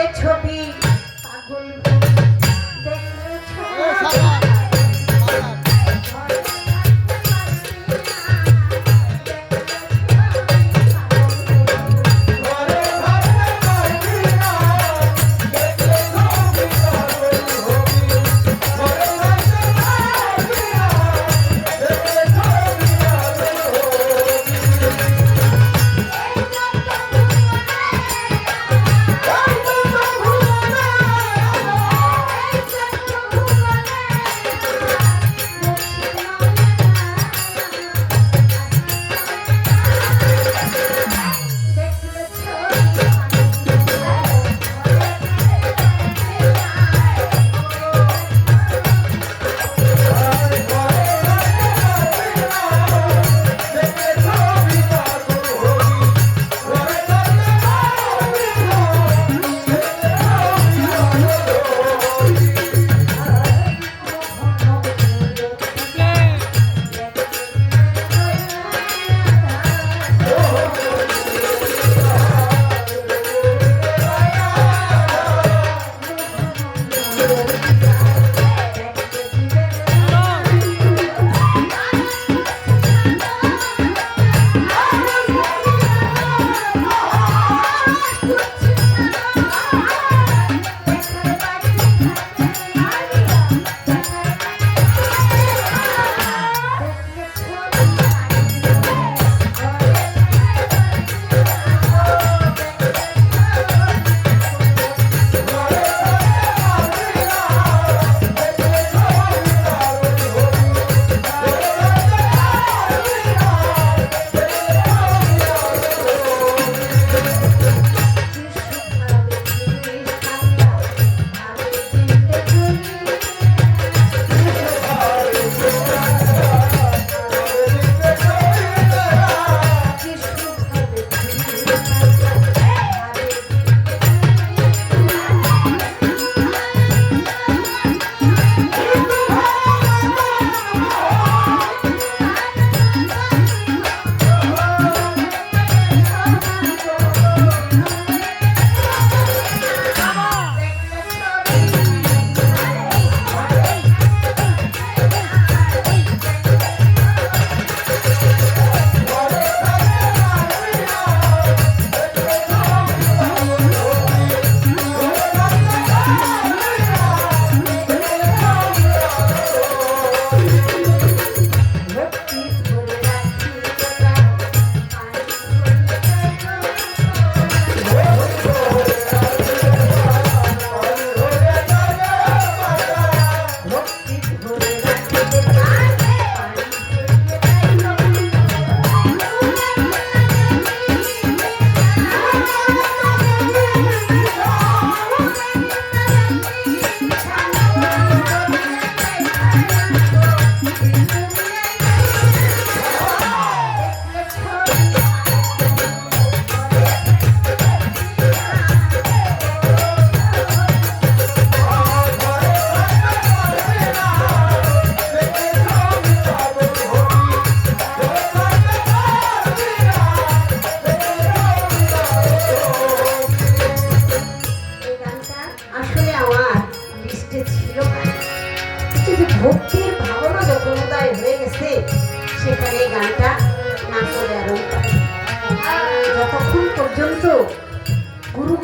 it to be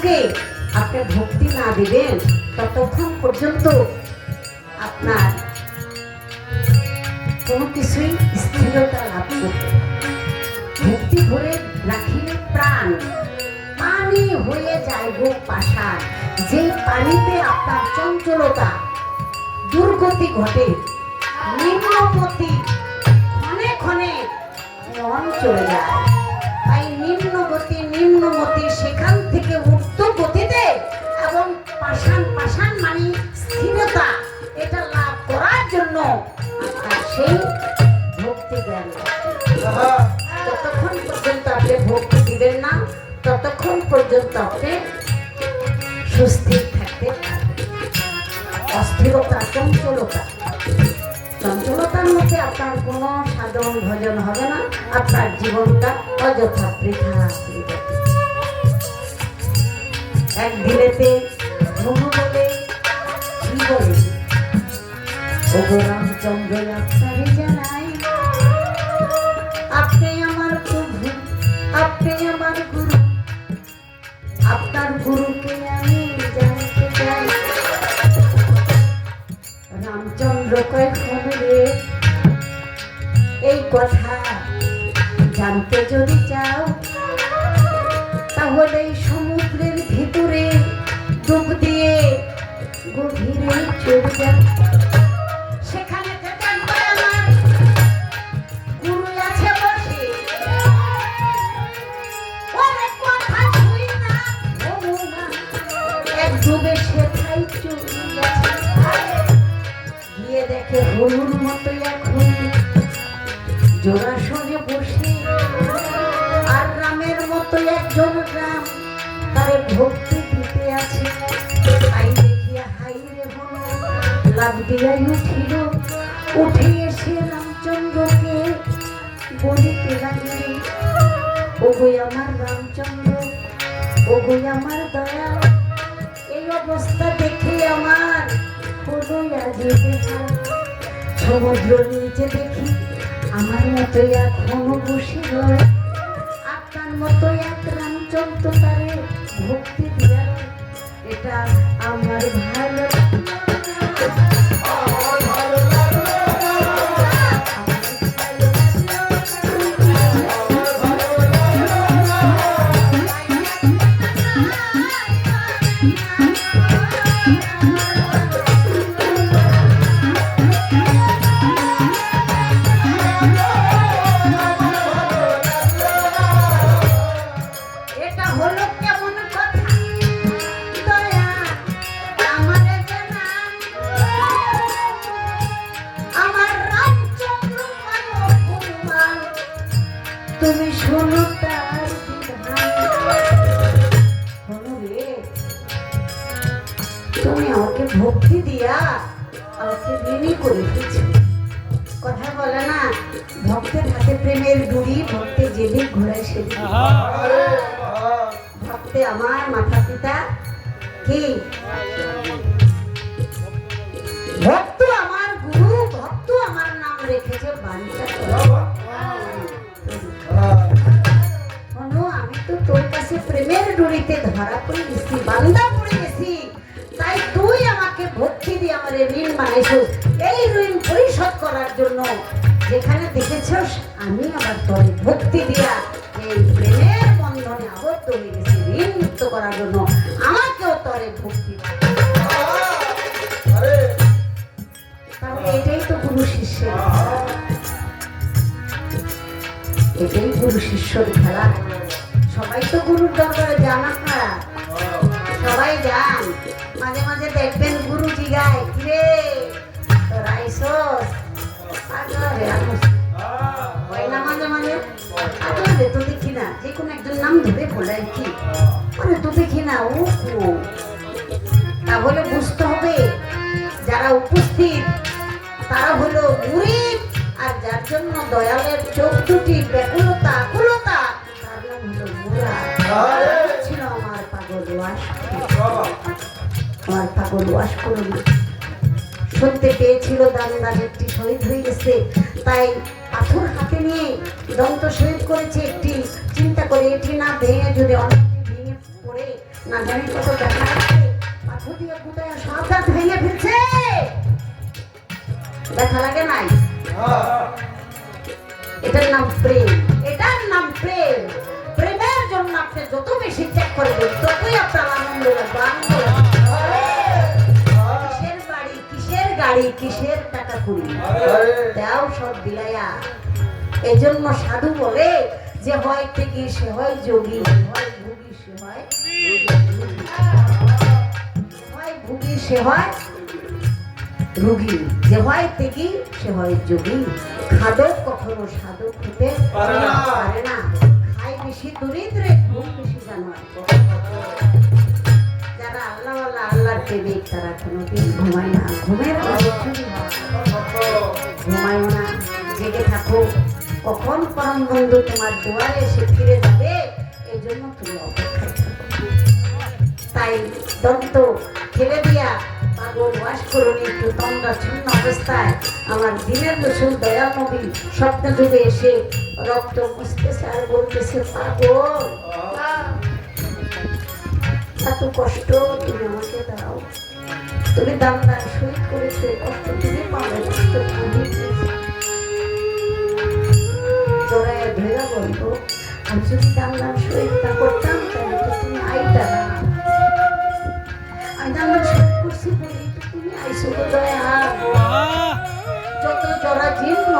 গুরুকে আপনি ভক্তি না দিবেন, ততক্ষণ পর্যন্ত আপনার কোনো কিছুই স্থিরতা লাভ করতে ভক্তি ভরে রাখিলে প্রাণ। পানি হয়ে যায় গো পাশার যে পানিতে আপনার চঞ্চলতা, দুর্গতি ঘটে, নিম্নপতি ক্ষণে ক্ষণে মন চলে যায়। তাই নিম্নগতি, নিম্নমতি সেখান থেকে গতিতে এবং পাষাণ পাষাণ মানে স্থিরতা, এটা লাভ করার জন্য সেই ভক্তি জ্ঞান লাগবে। যতক্ষণ পর্যন্ত আপনি ভক্তি দিবেন না, ততক্ষণ পর্যন্ত আপনি সুস্থির থাকতে অস্থিরতা, চঞ্চলতা চঞ্চলতার মধ্যে আপনার কোনো সাধন ভজন হবে না, আপনার জীবনটা অযথা বৃথা বৃথা। একদিনেতে মনু বলে কি বলে ওগো রামচন্দ্র আপনারে জানাই আপনি আমার প্রভু, আপনি আমার গুরু। আপনার গুরুকে আমি জানতে চাই। রামচন্দ্র কয় রে, এই কথা জানতে যদি চাও, তাহলে দিয়াই উঠিল উঠে এসে রামচন্দ্রকে বলিতে লাগিল ওগো আমার রামচন্দ্র, ওগো আমার দয়া, এই অবস্থা দেখে আমার হলো আজি সমুদ্র নিচে দেখি আমার মতো এখনও বসে রয়। আপনার মতো এক রামচন্দ্র তারে ভক্তি দিয়া এটা আমার ভালো ভক্তি দিয়া আমাকে ঋণী করে দিয়েছ। কথা বলে না ভক্তের হাতে প্রেমের গুড়ি ভক্তে জেলে ঘোরায় সেদিন ভক্তে আমার মাতা পিতা কি? ভক্ত আমার গুরু ভক্ত আমার নাম রেখেছে শোনো, আমি তো তোর কাছে প্রেমের ডুরিতে ধরা পড়ে গেছি বান্দা পড়ে দিয়ে আমার ঋণ বানাইছিস এই ঋণ পরিশোধ করার জন্য যেখানে দেখেছস আমি আবার তোর ভক্তি দিয়া এই প্রেমের বন্ধনে আবদ্ধ হয়ে গেছি ঋণ মুক্ত করার জন্য আমাকেও তোরে ভক্তি এটাই তো গুরু শিষ্যের এটাই গুরু শিষ্যর খেলা। সবাই তো গুরুর দরবারে জানা খারা সবাই যান। মাঝে মাঝে দেখবেন জিগায় কিরে তোর আইসস। আগে আনুস হয় না মাঝে মাঝে। আগে তো দেখি না যে কোনো একজন নাম ধরে বলে কি। আরে তো দেখি না ও। তাহলে বুঝতে হবে যারা উপস্থিত তারা হলো মুরিদ আর যার জন্য দয়ালের চোখ দুটি ব্যাকুলতা আকুলতা তার নাম হলো মুরা ছিল আমার পাগল আমার শুনতে পেয়েছিল দান একটি শহীদ হয়ে গেছে। তাই পাথর হাতে নিয়ে দন্ত শহীদ করেছে একটি। চিন্তা করে এটি না ভেঙে যদি অনেকটি ভেঙে পড়ে, না জানি কত দেখা পাথর দিয়ে ভেঙে ফেলছে। দেখা লাগে নাই? এটার নাম প্রেম। এটার নাম প্রেম। প্রেমের জন্য আপনি যত বেশি চেক করবেন, ততই আপনার আনন্দ লাগবে। গাড়ি কিসের টাকা কুড়ি দাও সব বিলাইয়া এজন্য সাধু বলে যে হয় থেকে সে হয় যোগী হয় ভুগী, সে হয় ভুগী। সে হয় রুগী। যে হয় তেগি সে হয় যোগী। খাদক কখনো সাধক হতে পারে না। খাই বেশি দরিদ্রে ঘুম বেশি জানোয়ার। আল্লাহর তারা কোনোদিন ঘুমায় না। ঘুমের ঘুমায়ও না। জেগে থাকো। কখন পরম বন্ধু তোমার দুয়ারে এসে ফিরে যাবে? এই জন্য তুমি তাই দন্ত ফেলে দিয়া পাগল বাস করুন একটু তন্দ্রা ছন্ন অবস্থায় আমার দিনের রসুল দয়াল নবী স্বপ্ন যুগে এসে রক্ত মুছতেছে আর বলতেছে, পাগল। এত কষ্ট, তুমি আমাকে দাও। তুমি দাম দান শহীদ করেছ, কষ্ট তুমি পাবে, কষ্ট আমি যদি দাম না করতাম তুমি না। আমি যত জরা জীর্ণ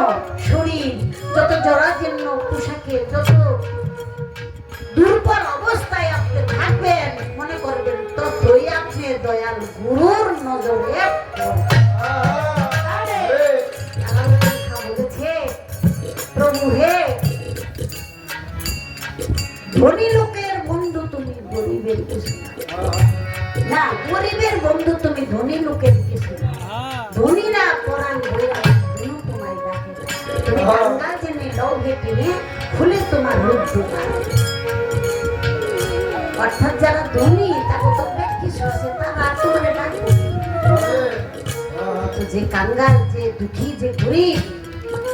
শরীর, যত জরা জীর্ণ পোশাকে, যত ধনী লোকের বন্ধু তুমি গরিবের কিছু না। গরিবের বন্ধু তুমি ধনী লোকের কিছু ধনীরা তোমায় ডাকে। তুমি গঙ্গা জেনে লৌহে কিনে খুলে তোমার রূপ দোকান অর্থাৎ যারা ধনী তাকে তো কিছু আছে তারা তোমার ডাকবে। যে কাঙ্গাল যে দুঃখী যে গরিব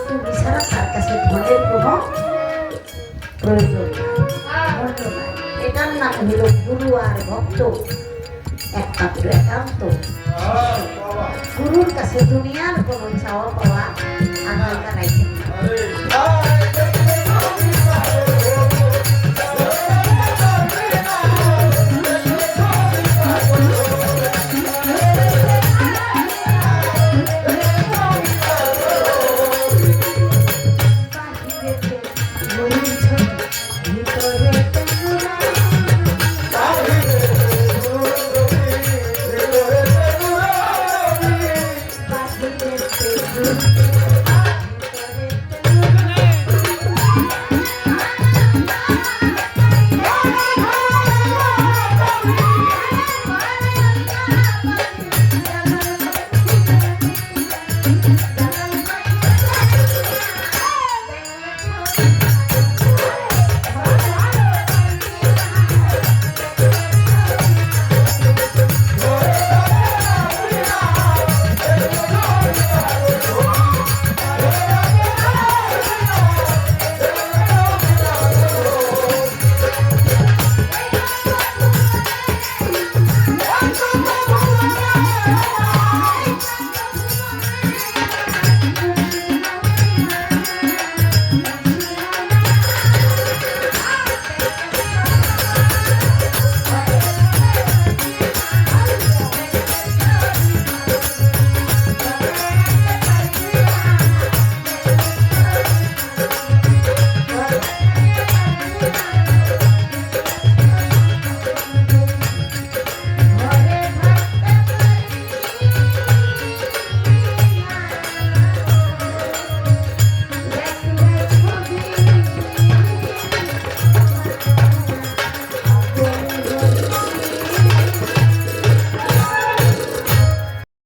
তুমি ছাড়া তার কাছে ধনের কোনো প্রয়োজন এটার নাম হলো গুরু আর ভক্ত একমাত্র একান্ত গুরুর কাছে দুনিয়ার কোনো চাওয়া পাওয়া আকাঙ্ক্ষা রাখেন না।